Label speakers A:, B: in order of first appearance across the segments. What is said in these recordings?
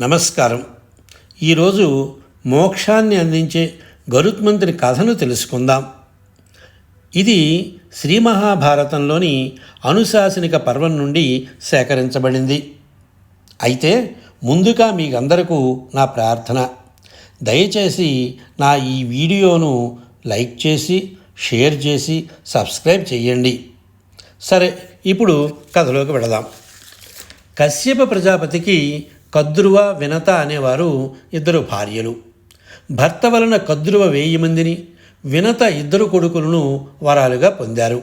A: నమస్కారం. ఈరోజు మోక్షాన్ని అందించే గరుత్మంతుని కథను తెలుసుకుందాం. ఇది శ్రీ మహాభారతంలోని అనుశాసనిక పర్వం నుండి సేకరించబడింది. అయితే ముందుగా మీకందరకు నా ప్రార్థన. దయచేసి నా ఈ వీడియోను లైక్ చేసి షేర్ చేసి సబ్స్క్రైబ్ చేయండి సరే ఇప్పుడు కథలోకి వెళదాం. కశ్యప ప్రజాపతికి కద్రువ వినత అనేవారు ఇద్దరు భార్యలు. భర్త వలన కద్రువ వెయ్యి మందిని వినత ఇద్దరు కొడుకులను వరాలుగా పొందారు.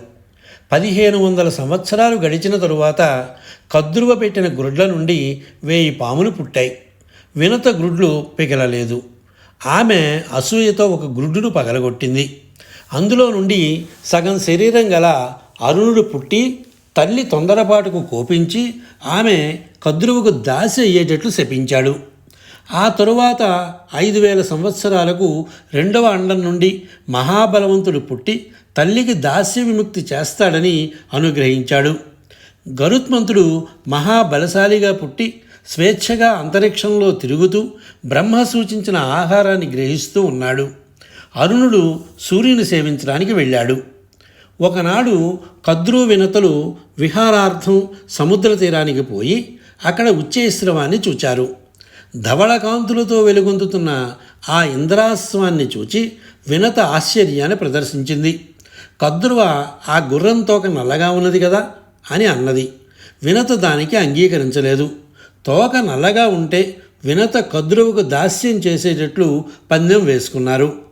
A: పదిహేను వందల సంవత్సరాలు గడిచిన తరువాత కద్రువ పెట్టిన గ్రుడ్ల నుండి వేయి పాములు పుట్టాయి. వినత గ్రుడ్లు పిగలలేదు. ఆమె అసూయతో ఒక గ్రుడ్డును పగలగొట్టింది. అందులో నుండి సగం శరీరం గల అరుణుడు పుట్టి తల్లి తొందరపాటుకు కోపించి ఆమె కద్రువుకు దాసి అయ్యేటట్లు శపించాడు. ఆ తరువాత ఐదు వేల సంవత్సరాలకు రెండవ అండం నుండి మహాబలవంతుడు పుట్టి తల్లికి దాస్య విముక్తి చేస్తాడని అనుగ్రహించాడు. గరుత్మంతుడు మహాబలశాలిగా పుట్టి స్వేచ్ఛగా అంతరిక్షంలో తిరుగుతూ బ్రహ్మ సూచించిన ఆహారాన్ని గ్రహిస్తూ ఉన్నాడు. అరుణుడు సూర్యుని సేవించడానికి వెళ్ళాడు. ఒకనాడు కద్రు వినతలు విహారార్థం సముద్ర తీరానికి పోయి అక్కడ ఉచ్చేశ్రవాన్ని చూచారు. ధవళకాంతులతో వెలుగొందుతున్న ఆ ఇంద్రాస్వాన్ని చూచి వినత ఆశ్చర్యాన్ని ప్రదర్శించింది. కద్రువ ఆ గుర్రం తోక నల్లగా ఉన్నది కదా అని అన్నది. వినత దానికి అంగీకరించలేదు. తోక నల్లగా ఉంటే వినత కద్రువుకు దాస్యం చేసేటట్లు పందెం వేసుకున్నారు.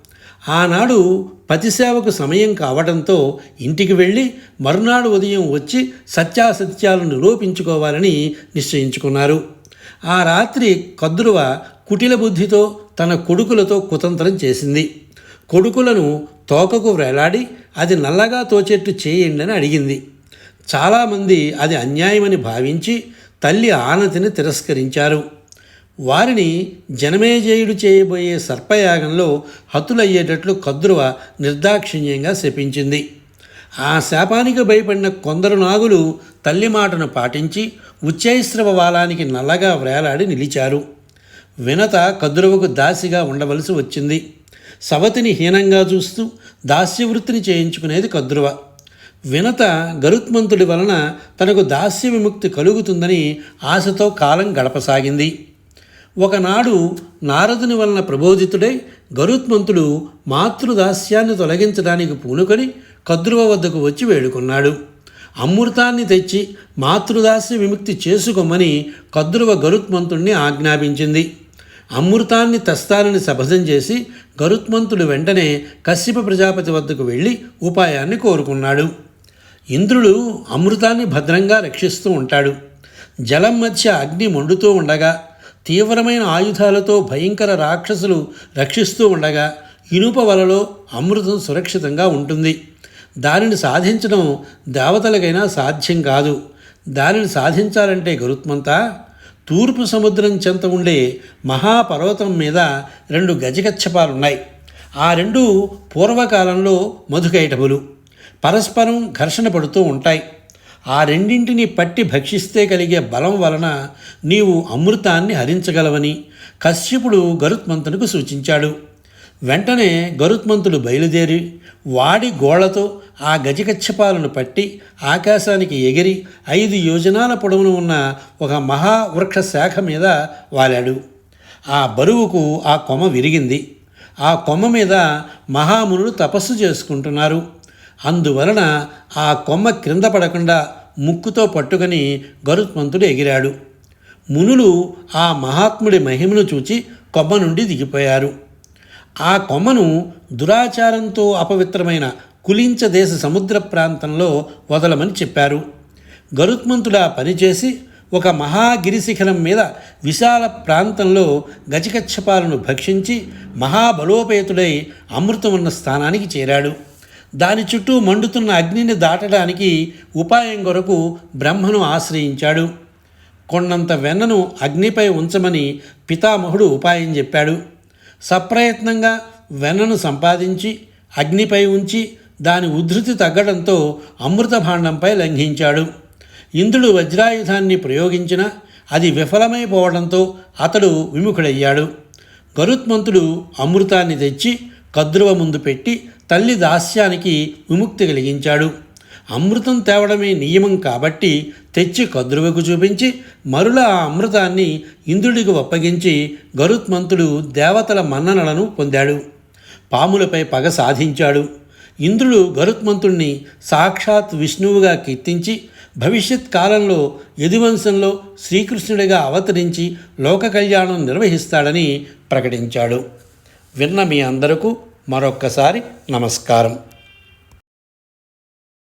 A: ఆనాడు పతిసేవకు సమయం కావడంతో ఇంటికి వెళ్ళి మరునాడు ఉదయం వచ్చి సత్యాసత్యాలను నిరూపించుకోవాలని నిశ్చయించుకున్నారు. ఆ రాత్రి కద్రువ కుటిల బుద్ధితో తన కొడుకులతో కుతంత్రం చేసింది. కొడుకులను తోకకు వేలాడి అది నల్లగా తోచేట్టు చేయండి అని అడిగింది. చాలామంది అది అన్యాయమని భావించి తల్లి ఆనతిని తిరస్కరించారు. వారిని జనమేజయుడు చేయబోయే సర్పయాగంలో హతులయ్యేటట్లు కద్రువ నిర్దాక్షిణ్యంగా శపించింది. ఆ శాపానికి భయపడిన కొందరు నాగులు తల్లి మాటను పాటించి ఉచ్చైశ్రవ వాలానికి నల్లగా వ్రేలాడి నిలిచారు. వినత కద్రువకు దాసిగా ఉండవలసి వచ్చింది. సవతిని హీనంగా చూస్తూ దాస్యవృత్తిని చేయించుకునేది కద్రువ. వినత గరుత్మంతుడి వలన తనకు దాస్య విముక్తి కలుగుతుందని ఆశతో కాలం గడపసాగింది. ఒకనాడు నారదుని వలన ప్రబోధితుడై గరుత్మంతుడు మాతృదాస్యాన్ని తొలగించడానికి పూనుకొని కద్రువ వద్దకు వచ్చి వేడుకున్నాడు. అమృతాన్ని తెచ్చి మాతృదాస్య విముక్తి చేసుకోమని కద్రువ గరుత్మంతుణ్ణి ఆజ్ఞాపించింది. అమృతాన్ని తెస్తానని శపథం చేసి గరుత్మంతుడు వెంటనే కశ్యప ప్రజాపతి వద్దకు వెళ్ళి ఉపాయాన్ని కోరుకున్నాడు. ఇంద్రుడు అమృతాన్ని భద్రంగా రక్షిస్తూ ఉంటాడు. జలం మధ్య అగ్ని మండుతూ ఉండగా తీవ్రమైన ఆయుధాలతో భయంకర రాక్షసులు రక్షిస్తూ ఉండగా ఇనుప వలలో అమృతం సురక్షితంగా ఉంటుంది. దానిని సాధించడం దేవతలకైనా సాధ్యం కాదు. దానిని సాధించాలంటే గరుత్మంతా తూర్పు సముద్రం చెంత ఉండే మహాపర్వతం మీద రెండు గజగచ్చపాలున్నాయి. ఆ రెండు పూర్వకాలంలో మధుకైటములు. పరస్పరం ఘర్షణ పడుతూ ఉంటాయి. ఆ రెండింటిని పట్టి భక్షిస్తే కలిగే బలం వలన నీవు అమృతాన్ని హరించగలవని కశ్యపుడు గరుత్మంతునికి సూచించాడు. వెంటనే గరుత్మంతుడు బయలుదేరి వాడి గోళ్ళతో ఆ గజకచ్చపాలను పట్టి ఆకాశానికి ఎగిరి ఐదు యోజనాల పొడవున ఉన్న ఒక మహావృక్ష శాఖ మీద వాలాడు. ఆ బరువుకు ఆ కొమ్మ విరిగింది. ఆ కొమ్మ మీద మహామునులు తపస్సు చేసుకుంటున్నారు. అందువలన ఆ కొమ్మ క్రింద పడకుండా ముక్కుతో పట్టుకొని గరుత్మంతుడు ఎగిరాడు. మునులు ఆ మహాత్ముడి మహిమను చూచి కొమ్మ నుండి దిగిపోయారు. ఆ కొమ్మను దురాచారంతో అపవిత్రమైన కులించ దేశ సముద్ర ప్రాంతంలో వదలమని చెప్పారు. గరుత్మంతుడా పనిచేసి ఒక మహాగిరిశిఖరం మీద విశాల ప్రాంతంలో గజకచ్చపాలను భక్షించి మహాబలోపేతుడై అమృతం ఉన్న స్థానానికి చేరాడు. దాని చుట్టూ మండుతున్న అగ్నిని దాటడానికి ఉపాయం కొరకు బ్రహ్మను ఆశ్రయించాడు. కొండంత వెన్నను అగ్నిపై ఉంచమని పితామహుడు ఉపాయం చెప్పాడు. సప్రయత్నంగా వెన్నను సంపాదించి అగ్నిపై ఉంచి దాని ఉధృతి తగ్గడంతో అమృత భాండంపై లంఘించాడు. ఇంద్రుడు వజ్రాయుధాన్ని ప్రయోగించిన అది విఫలమైపోవడంతో అతడు విముఖుడయ్యాడు. గరుత్మంతుడు అమృతాన్ని తెచ్చి కద్రువ ముందు పెట్టి తల్లి దాస్యానికి విముక్తి కలిగించాడు. అమృతం తేవడమే నియమం కాబట్టి తెచ్చి కద్రువకు చూపించి మరుల ఆ అమృతాన్ని ఇంద్రుడికి ఒప్పగించి గరుత్మంతుడు దేవతల మన్ననలను పొందాడు. పాములపై పగ సాధించాడు. ఇంద్రుడు గరుత్మంతుణ్ణి సాక్షాత్ విష్ణువుగా కీర్తించి భవిష్యత్ కాలంలో యదువంశంలో శ్రీకృష్ణుడిగా అవతరించి లోక కళ్యాణం నిర్వహిస్తాడని ప్రకటించాడు. విన్న మీ అందరకు మరొక్కసారి నమస్కారం.